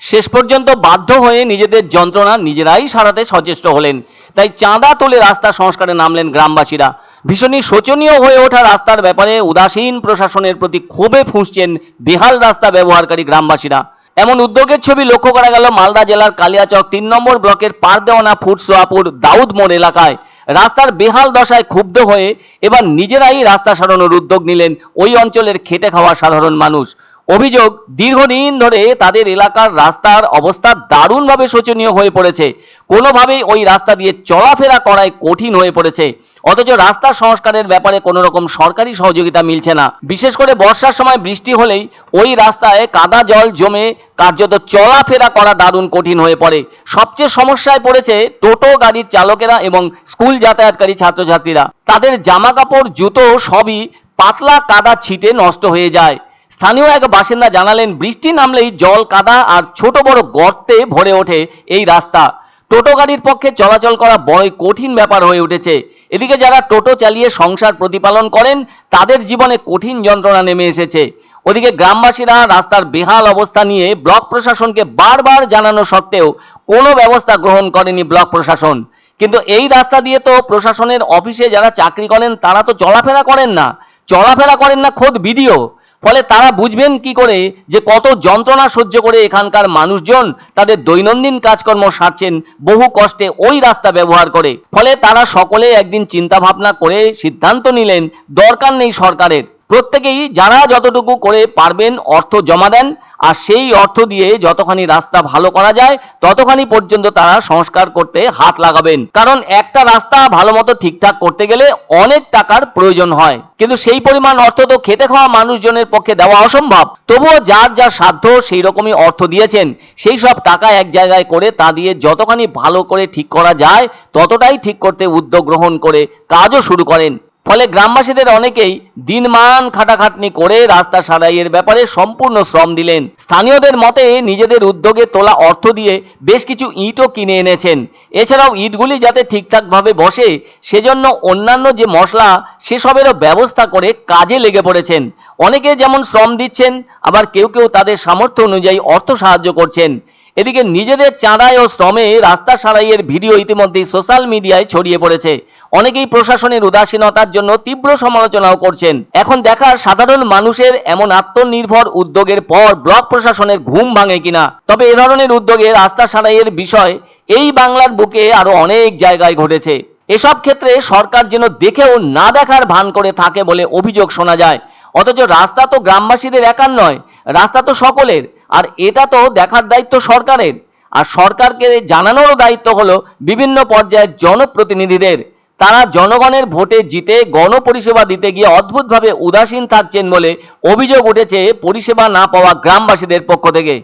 শেষ পর্যন্ত বাধ্য হয়ে নিজেদের যন্ত্রণা নিজেরাই সারাতে সচেষ্ট হলেন। তাই চাঁদা তুলে রাস্তা সংস্কারে নামলেন গ্রামবাসীরা। ভীষণই শোচনীয় হয়ে ওঠা রাস্তার ব্যাপারে উদাসীন প্রশাসনের প্রতি ক্ষোভে ফুঁসছেন বেহাল রাস্তা ব্যবহারকারী গ্রামবাসীরা। এমন উদ্যোগের ছবি লক্ষ্য করা গেল মালদা জেলার কালিয়াচক তিন নম্বর ব্লকের পারদেওয়ানা ফুটসোয়াপুর দাউদ মোড় এলাকায়। রাস্তার বেহাল দশায় ক্ষুব্ধ হয়ে এবার নিজেরাই রাস্তা সারানোর উদ্যোগ নিলেন ওই অঞ্চলের খেটে খাওয়া সাধারণ মানুষ। অভিযোগ, দীর্ঘদিন ধরে তাদের এলাকার রাস্তার অবস্থা দারুণভাবে শোচনীয় হয়ে পড়েছে। কোনোভাবেই ওই রাস্তা দিয়ে চলাফেরা করায় কঠিন হয়ে পড়েছে। অথচ রাস্তা সংস্কারের ব্যাপারে কোনো রকম সরকারি সহযোগিতা মিলছে না। বিশেষ করে বর্ষার সময় বৃষ্টি হলেই ওই রাস্তায় কাদা জল জমে কার্যত চলাফেরা করা দারুণ কঠিন হয়ে পড়ে। সবচেয়ে সমস্যায় পড়েছে টোটো গাড়ির চালকেরা এবং স্কুল যাতায়াতকারী ছাত্রছাত্রীরা। তাদের জামা কাপড় জুতো সবই পাতলা কাদা ছিটে নষ্ট হয়ে যায়। স্থানীয় এক বাসিন্দা জানালেন, বৃষ্টি নামলেই জল কাদা আর ছোট বড় গর্তে ভরে ওঠে এই রাস্তা। টোটো গাড়ির পক্ষে চলাচল করা বড়ই কঠিন ব্যাপার হয়ে উঠেছে। এদিকে যারা টোটো চালিয়ে সংসার প্রতিপালন করেন, তাদের জীবনে কঠিন যন্ত্রণা নেমে এসেছে। ওদিকে গ্রামবাসীরা রাস্তার বেহাল অবস্থা নিয়ে ব্লক প্রশাসনকে বারবার জানানো সত্ত্বেও কোনো ব্যবস্থা গ্রহণ করেনি ব্লক প্রশাসন। কিন্তু এই রাস্তা দিয়ে তো প্রশাসনের অফিসে যারা চাকরি করেন, তারা তো চলাফেরা করেন না। চলাফেরা করেন না খোদ ভিডিও ফলে তারা বুঝবেন কি করে যে কত যন্ত্রণা সহ্য করে এখানকার মানুষজন তাদের দৈনন্দিন কাজকর্ম সারছেন, বহু কষ্টে ওই রাস্তা ব্যবহার করে। ফলে তারা সকলে একদিন চিন্তা ভাবনা করে সিদ্ধান্ত নিলেন, দরকার নেই সরকারের। প্রত্যেকেই যারা যতটুকু করে পারবেন অর্থ জমা দেন, আর সেই অর্থ দিয়ে যতখানি রাস্তা ভালো করা যায়, ততখানি পর্যন্ত তারা সংস্কার করতে হাত লাগাবেন। কারণ একটা রাস্তা ভালো মতো ঠিকঠাক করতে গেলে অনেক টাকার প্রয়োজন হয়। কিন্তু সেই পরিমাণ অর্থ তো খেতে খাওয়া মানুষজনের পক্ষে দেওয়া অসম্ভব। তবুও যার যা সাধ্য সেই রকমই অর্থ দিয়েছেন। সেই সব টাকা এক জায়গায় করে তা দিয়ে যতখানি ভালো করে ঠিক করা যায়, ততটাই ঠিক করতে উদ্যোগ গ্রহণ করে কাজও শুরু করেন। ফলে গ্রামবাসীদের অনেকেই দিনমান খাটাখাটনি করে রাস্তা সারাইয়ের ব্যাপারে সম্পূর্ণ শ্রম দিলেন। স্থানীয়দের মতে নিজেদের উদ্যোগে তোলা অর্থ দিয়ে বেশ কিছু ইটও কিনে এনেছেন। এছাড়াও ইটগুলি যাতে ঠিকঠাকভাবে বসে, সেজন্য অন্যান্য যে মশলা, সেসবেরও ব্যবস্থা করে কাজে লেগে পড়েছেন। অনেকে যেমন শ্রম দিচ্ছেন, আবার কেউ কেউ তাদের সামর্থ্য অনুযায়ী অর্থ সাহায্য করছেন। এদিকে নিজেদের চাঁদায় ও শ্রমে রাস্তা সারাইয়ের ভিডিও ইতিমধ্যেই সোশ্যাল মিডিয়ায় ছড়িয়ে পড়েছে। অনেকেই প্রশাসনের উদাসীনতার জন্য তীব্র সমালোচনাও করছেন। এখন দেখার সাধারণ মানুষের এমন আত্মনির্ভর উদ্যোগের পর ব্লক প্রশাসনের ঘুম ভাঙে কিনা। তবে এ ধরনের উদ্যোগে রাস্তা সারাইয়ের বিষয় এই বাংলার বুকে আরও অনেক জায়গায় ঘটেছে। এসব ক্ষেত্রে সরকার যেন দেখেও না দেখার ভান করে থাকে বলে অভিযোগ শোনা যায়। অথচ রাস্তা তো গ্রামবাসীদের একার নয়, রাস্তা তো সকলের। আর এটা তো দেখার দায়িত্ব সরকারের। আর সরকারকে জানানোরও দায়িত্ব হলো বিভিন্ন পর্যায়ের জনপ্রতিনিধিদের। তারা জনগণের ভোটে জিতে গণপরিষেবা দিতে গিয়ে অদ্ভুতভাবে উদাসীন থাকছেন বলে অভিযোগ উঠেছে পরিষেবা না পাওয়া গ্রামবাসীদের পক্ষ থেকে।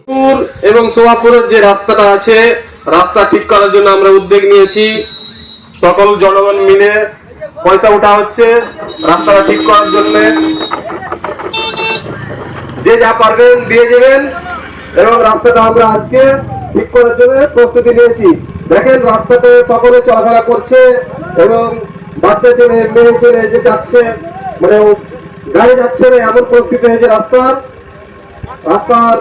এবং সোয়াপুরের যে রাস্তাটা আছে, রাস্তা ঠিক করার জন্য আমরা উদ্যোগ নিয়েছি। সকল জনগণ মিলে পয়সা ওঠা হচ্ছে রাস্তাটা ঠিক করার জন্য। যে যা পারবেন দিয়ে যাবেন এবং রাস্তাটা আমরা আজকে ঠিক করার জন্য প্রস্তুতি নিয়েছি। দেখেন, রাস্তাতে সকলে চলাফেরা করছে এবং বাচ্চা ছেলে, মেয়ে ছেলে যে যাচ্ছে মানে গাড়ি যাচ্ছে না, এমন পরিস্থিতি হয়েছে রাস্তার। রাস্তার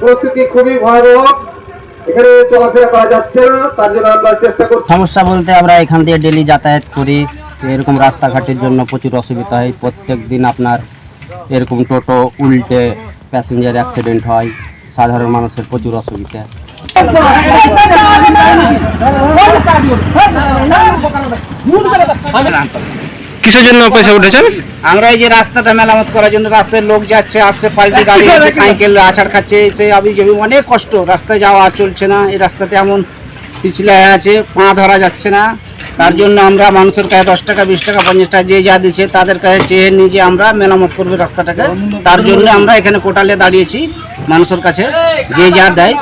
পরিস্থিতি খুবই ভয়াবহ। এখানে চলাফেরা করা যাচ্ছে না, তার জন্য আমরা চেষ্টা করছি। সমস্যা বলতে আমরা এখান দিয়ে ডেলি যাতায়াত করি। এরকম রাস্তাঘাটের জন্য প্রচুর অসুবিধা হয়। প্রত্যেক দিন আপনার এরকম টোটো উল্টে প্যাসেঞ্জার অ্যাক্সিডেন্ট হয় সাধারণ মানুষের প্রচুর অসুবিধা। কিসের জন্য পয়সা উঠেছেন? আমরা এই যে রাস্তাটা মেরামত করার জন্য রাস্তায় লোক যাচ্ছে আসছে পাল্টি গাড়ি সাইকেল আছাড় খাচ্ছে সে আবি অনেক কষ্ট। রাস্তায় যাওয়া চলছে না এই রাস্তাতে এমন পিছলে আছে, পা ধরা যাচ্ছে না। তার জন্য আমরা মানুষের কাছে দশ টাকা, বিশ টাকা, পঞ্চাশ টাকা যে যা দিচ্ছে, তাদের কাছে চেয়ে নিজে আমরা মেরামত করব রাস্তাটাকে। তার জন্য আমরা এখানে কোটালে দাঁড়িয়েছি মানুষের কাছে, যে যা দেয়।